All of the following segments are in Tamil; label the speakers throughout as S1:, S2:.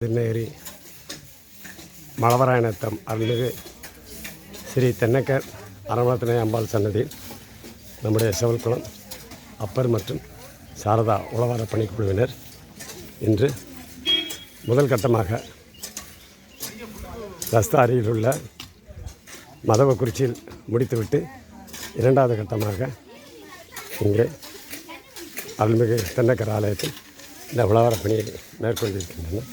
S1: திருநேரி மலவராயணத்தம் அருள்மிகு ஸ்ரீ தென்னக்கர் அரவணத்தினை அம்பாள் சன்னதியில் நம்முடைய செவல்குளம் அப்பர் மற்றும் சாரதா உழவார பணிக்குழுவினர் இன்று முதல் கட்டமாக ரஸ்தாரியில் உள்ள மதவக்குறிச்சியில் முடித்துவிட்டு இரண்டாவது கட்டமாக இங்கே அருள்மிகு தென்னக்கர் ஆலயத்தில் இந்த உழவார பணியை மேற்கொண்டிருக்கின்றனர்.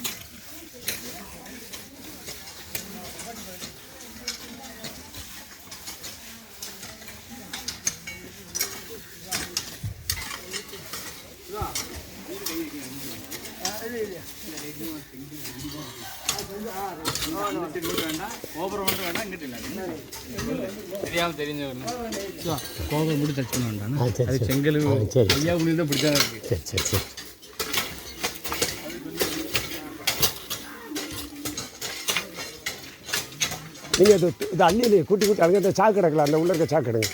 S2: கோபம் மட்டும் டச் பண்ண வேண்டாம்.
S1: ஆ, சரி,
S2: அது. செங்கல். ஐயா புள்ளி தான் பிடிச்சா இருக்கு.
S1: சரி சரி சரி. நீங்கள் இது இது அள்ளி கூட்டி கூட்டி அதுக்கு இந்த சாக்கு கிடக்கல அந்த உள்ள இருக்க சாக்கு எடுங்க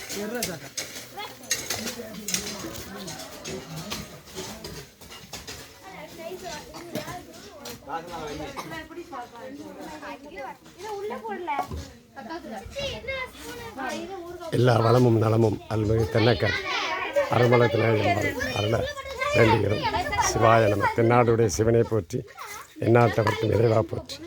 S1: எல்லா வளமும் நலமும் அல்மிகு தென்னக்கர் அருமலத்தில் அருள வேண்டுகிறோம். சிவாய நம. தென்னாடுடைய சிவனை போற்றி எந்நாட்டவர்க்கும் நிறைவாக போற்றி.